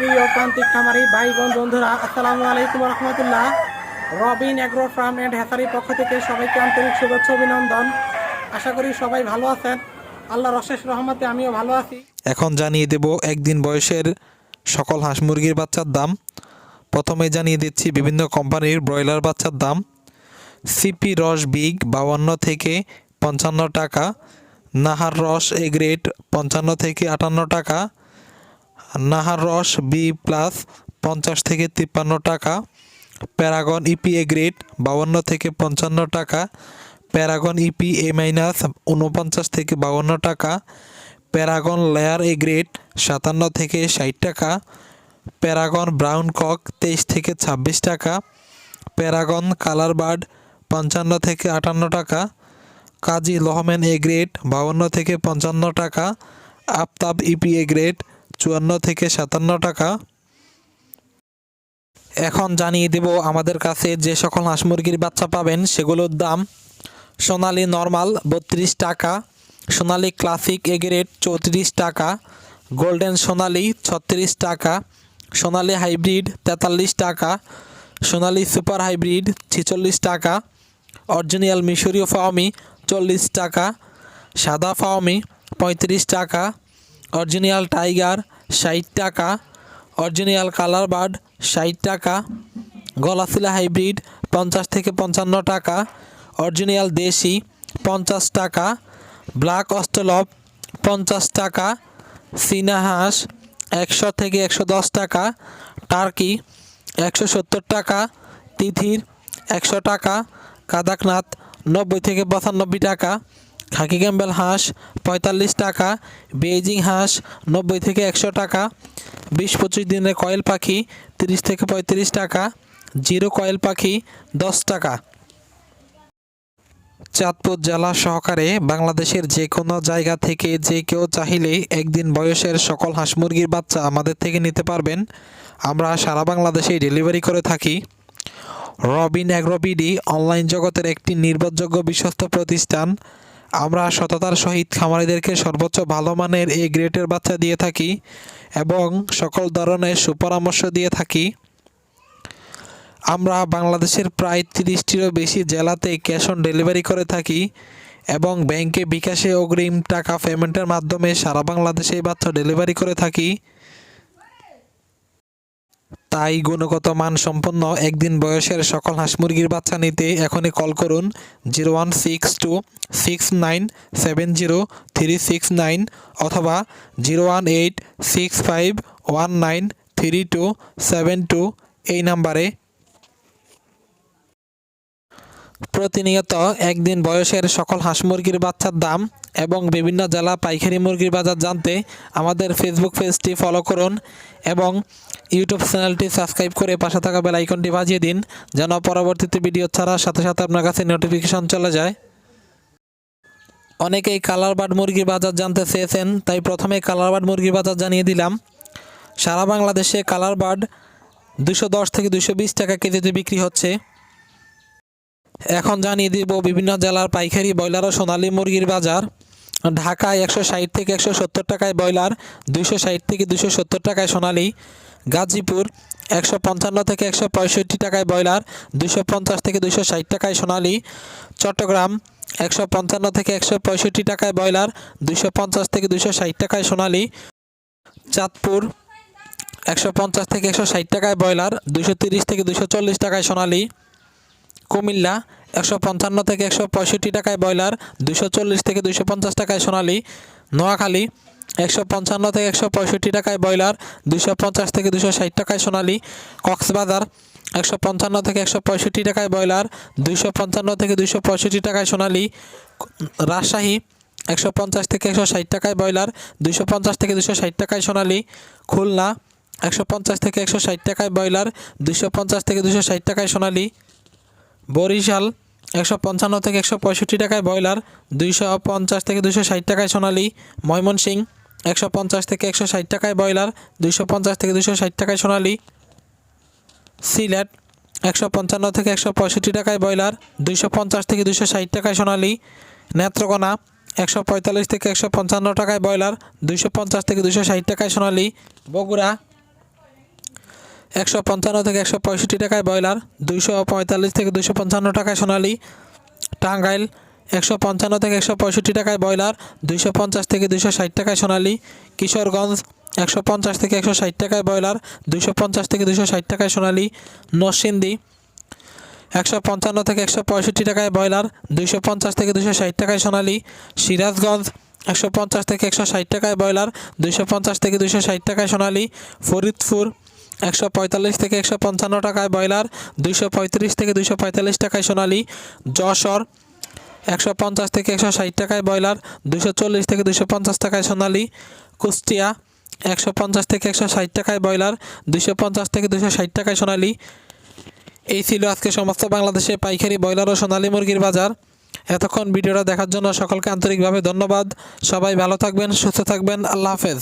প্রিয় প্রান্তিক খামারি ভাই বোন বন্ধুরা, আসসালামু আলাইকুম রহমতুল্লাহ। রবিন অ্যাগ্রো ফার্ম অ্যান্ড হ্যাসারির পক্ষ থেকে সবাইকে আন্তরিক শুভেচ্ছা অভিনন্দন। আশা করি সবাই ভালো আছেন। আল্লাহর অশেষ রহমতে আমিও ভালো আছি। এখন জানিয়ে দেব একদিন বয়সের সকল হাঁস মুরগির বাচ্চার দাম। প্রথমে জানিয়ে দিচ্ছি বিভিন্ন কোম্পানির ব্রয়লার বাচ্চার দাম। সিপি রস বিগ বাউান্ন থেকে পঞ্চান্ন টাকা, নাহার রস এ গ্রেড পঞ্চান্ন থেকে আটান্ন টাকা নাহার রস বি প্লাস পঞ্চাশ থেকে তিপ্পান্ন টাকা। প্যারাগন ইপি এ গ্রেড বাউান্ন থেকে পঞ্চান্ন টাকা। প্যারাগন ইপি এ মাইনাস উনপঞ্চাশ থেকে বাউান্ন টাকা। প্যারাগন লেয়ার এ গ্রেড সাতান্ন থেকে ষাট টাকা। প্যারাগন ব্রাউন কক তেইশ থেকে ছাব্বিশ টাকা। প্যারাগন কালার বার্ড পঞ্চান্ন থেকে আটান্ন টাকা। কাজী লহমেন এ গ্রেড বাউন্ন থেকে পঞ্চান্ন টাকা। আফতাব ইপি এ গ্রেড চুয়ান্ন থেকে সাতান্ন টাকা। এখন জানিয়ে দেব আমাদের কাছে যে সকল হাঁস মুরগির বাচ্চা পাবেন, সেগুলোর দাম। সোনালি নর্মাল বত্রিশ টাকা, সোনালি ক্লাসিক এ গ্রেড চৌত্রিশ টাকা, গোল্ডেন সোনালি ছত্রিশ টাকা, সোনালি হাইব্রিড তেতাল্লিশ টাকা, সোনালি সুপার হাইব্রিড ছেচল্লিশ টাকা, অরিজিনাল মিশরীয় ফাওমি চল্লিশ টাকা, সাদা ফাওমি পঁয়ত্রিশ টাকা অরিজিনাল টাইগার, ষাট টাকা। অরিজিনাল কালার বার্ড, ষাট টাকা। গলাশিলা হাইব্রিড, পঞ্চাশ থেকে পঞ্চান্ন টাকা। অরিজিনাল দেশি, পঞ্চাশ টাকা। ব্ল্যাক অস্টলভ পঞ্চাশ টাকা। চীনা হাঁস, একশো থেকে একশো দশ টাকা। টার্কি, একশো সত্তর টাকা। তিথির, একশো টাকা। কাদাকনাথ, নব্বই থেকে পঁচানব্বই টাকা। খাকি ক্যাম্বেল হাঁস, পঁয়তাল্লিশ টাকা, বেইজিং হাঁস, নব্বই থেকে একশো টাকা, বিশ পঁচিশ দিনের কয়েল পাখি, তিরিশ থেকে পঁয়ত্রিশ টাকা, জিরো কয়েল পাখি, দশ টাকা। চাঁদপুর জেলা সহকারে বাংলাদেশের যে কোনো জায়গা থেকে যে কেউ চাইলেই একদিন বয়সের সকল হাঁস মুরগির বাচ্চা আমাদের থেকে নিতে পারবেন। আমরা সারা বাংলাদেশেই ডেলিভারি করে থাকি। রবিন অ্যাগ্রোবিডি অনলাইন জগতের একটি নির্ভরযোগ্য বিশ্বস্ত প্রতিষ্ঠান। আমরা সততার সহিত খামারিদেরকে সর্বোচ্চ ভালো মানের এই গ্রেটের বাচ্চা দিয়ে থাকি এবং সকল ধরনের সুপরামর্শ দিয়ে থাকি। আমরা বাংলাদেশের প্রায় তিরিশটিরও বেশি জেলাতে ক্যাশ অন ডেলিভারি করে থাকি এবং ব্যাংকে বিকাশে অগ্রিম টাকা পেমেন্টের মাধ্যমে সারা বাংলাদেশে বাচ্চা ডেলিভারি করে থাকি। তাই গুণগত মান সম্পন্ন একদিন বয়সের সকল হাঁস মুরগির বাচ্চা নিতে এখনই কল করুন zero one six two six nine seven zero three six nine অথবা zero one eight six five one nine three two seven two এই নাম্বারে প্রতিনিয়ত একদিন বয়সের সকল হাঁস মুরগির বাচ্চার দাম এবং বিভিন্ন জেলা পাইকারি মুরগির বাজার জানতে আমাদের ফেসবুক পেজটি ফলো করুন এবং ইউটিউব চ্যানেলটি সাবস্ক্রাইব করে পাশে থাকা বেল আইকনটি বাজিয়ে দিন যেন পরবর্তীতে ভিডিও ছাড়ার সাথে সাথে আপনার কাছে নোটিফিকেশন চলে যায়। অনেকেই কালার বার্ড মুরগির বাজার জানতে চেয়েছেন, তাই প্রথমে কালার বার্ড মুরগির বাজার জানিয়ে দিলাম। সারা বাংলাদেশে কালার বার্ড দুশো দশ থেকে দুশো বিশ টাকা কেজিতে বিক্রি হচ্ছে। এখন জানিয়ে দিব বিভিন্ন জেলার পাইকারি ব্রয়লার ও সোনালী মুরগির বাজার। ঢাকায় একশো ষাট থেকে একশো সত্তর টাকায় ব্রয়লার দুশো ষাট থেকে দুশো সত্তর টাকায় সোনালী। গাজীপুর একশো পঞ্চান্ন থেকে একশো পঁয়ষট্টি টাকায় ব্রয়লার দুশো পঞ্চাশ থেকে দুশো ষাট টাকায় সোনালী। চট্টগ্রাম একশো পঞ্চান্ন থেকে একশো পঁয়ষট্টি টাকায় ব্রয়লার দুশো পঞ্চাশ থেকে দুশো ষাট টাকায় সোনালী। চাঁদপুর একশো পঞ্চাশ থেকে একশো ষাট টাকায় ব্রয়লার দুশো তিরিশ থেকে দুশো চল্লিশ টাকায় সোনালী। কুমিল্লা, একশো পঞ্চান্ন থেকে একশো পঁয়ষট্টি টাকায় ব্রয়লার, দুশো চল্লিশ থেকে দুশো পঞ্চাশ টাকায় সোনালি, নোয়াখালী, একশো পঞ্চান্ন থেকে একশো পঁয়ষট্টি টাকায় ব্রয়লার, দুশো পঞ্চাশ থেকে দুশো ষাট টাকায় সোনালি, কক্সবাজার, একশো পঞ্চান্ন থেকে একশো পঁয়ষট্টি টাকায় ব্রয়লার, দুশো পঞ্চান্ন থেকে দুশো পঁয়ষট্টি টাকায় সোনালি, রাজশাহী, একশো পঞ্চাশ থেকে একশো ষাট টাকায় ব্রয়লার, দুশো পঞ্চাশ থেকে দুশো ষাট টাকায় সোনালি, খুলনা, একশো পঞ্চাশ থেকে একশো ষাট টাকায় ব্রয়লার, দুশো পঞ্চাশ থেকে দুশো ষাট টাকায় সোনালী। বরিশাল একশো পঞ্চান্ন থেকে একশো পঁয়ষট্টি টাকায় ব্রয়লার, দুইশো পঞ্চাশ থেকে দুশো ষাট টাকায় সোনালী, ময়মনসিং একশো পঞ্চাশ থেকে একশো ষাট টাকায় ব্রয়লার, দুইশো পঞ্চাশ থেকে দুশো ষাট টাকায় সোনালী, সিলেট একশো পঞ্চান্ন থেকে একশো পঁয়ষট্টি টাকায় ব্রয়লার, দুইশো পঞ্চাশ থেকে দুশো ষাট টাকায় সোনালী, নেত্রকোনা একশো পঁয়তাল্লিশ থেকে একশো পঞ্চান্ন টাকায় ব্রয়লার, দুইশো পঞ্চাশ থেকে দুশো ষাট টাকায় সোনালী, বগুড়া একশো পঞ্চান্ন থেকে একশো পঁয়ষট্টি টাকায় ব্রয়লার, দুইশো পঁয়তাল্লিশ থেকে দুশো পঞ্চান্ন টাকায় সোনালি টাঙ্গাইল, একশো পঞ্চান্ন থেকে একশো পঁয়ষট্টি টাকায় ব্রয়লার, দুইশো পঞ্চাশ থেকে দুশো ষাট টাকায় সোনালি কিশোরগঞ্জ, একশো পঞ্চাশ থেকে একশো ষাট টাকায় ব্রয়লার দুশো পঞ্চাশ থেকে দুশো ষাট টাকায় সোনালি নরসিংদী, একশো পঞ্চান্ন থেকে একশো পঁয়ষট্টি টাকায় ব্রয়লার, দুইশো পঞ্চাশ থেকে দুশো ষাট টাকায় সোনালি সিরাজগঞ্জ, একশো পঞ্চাশ থেকে একশো ষাট টাকায় ব্রয়লার, দুইশো পঞ্চাশ থেকে দুশো ষাট টাকায় সোনালি ফরিদপুর একশো পঁয়তাল্লিশ থেকে একশো পঞ্চান্ন টাকায় ব্রয়লার, দুইশো পঁয়ত্রিশ থেকে দুশো পঁয়তাল্লিশ টাকায় সোনালি, যশোর একশো পঞ্চাশ থেকে একশো ষাট টাকায় ব্রয়লার দুশো চল্লিশ থেকে দুশো পঞ্চাশ টাকায় সোনালি, কুষ্টিয়া একশো পঞ্চাশ থেকে একশো ষাট টাকায় ব্রয়লার দুশো পঞ্চাশ থেকে দুশো ষাট টাকায় সোনালি। এই ছিল আজকে সমস্ত বাংলাদেশে পাইকারি ব্রয়লার ও সোনালী মুরগির বাজার। এতক্ষণ ভিডিওটা দেখার জন্য সকলকে আন্তরিকভাবে ধন্যবাদ। সবাই ভালো থাকবেন, সুস্থ থাকবেন। আল্লাহ হাফেজ।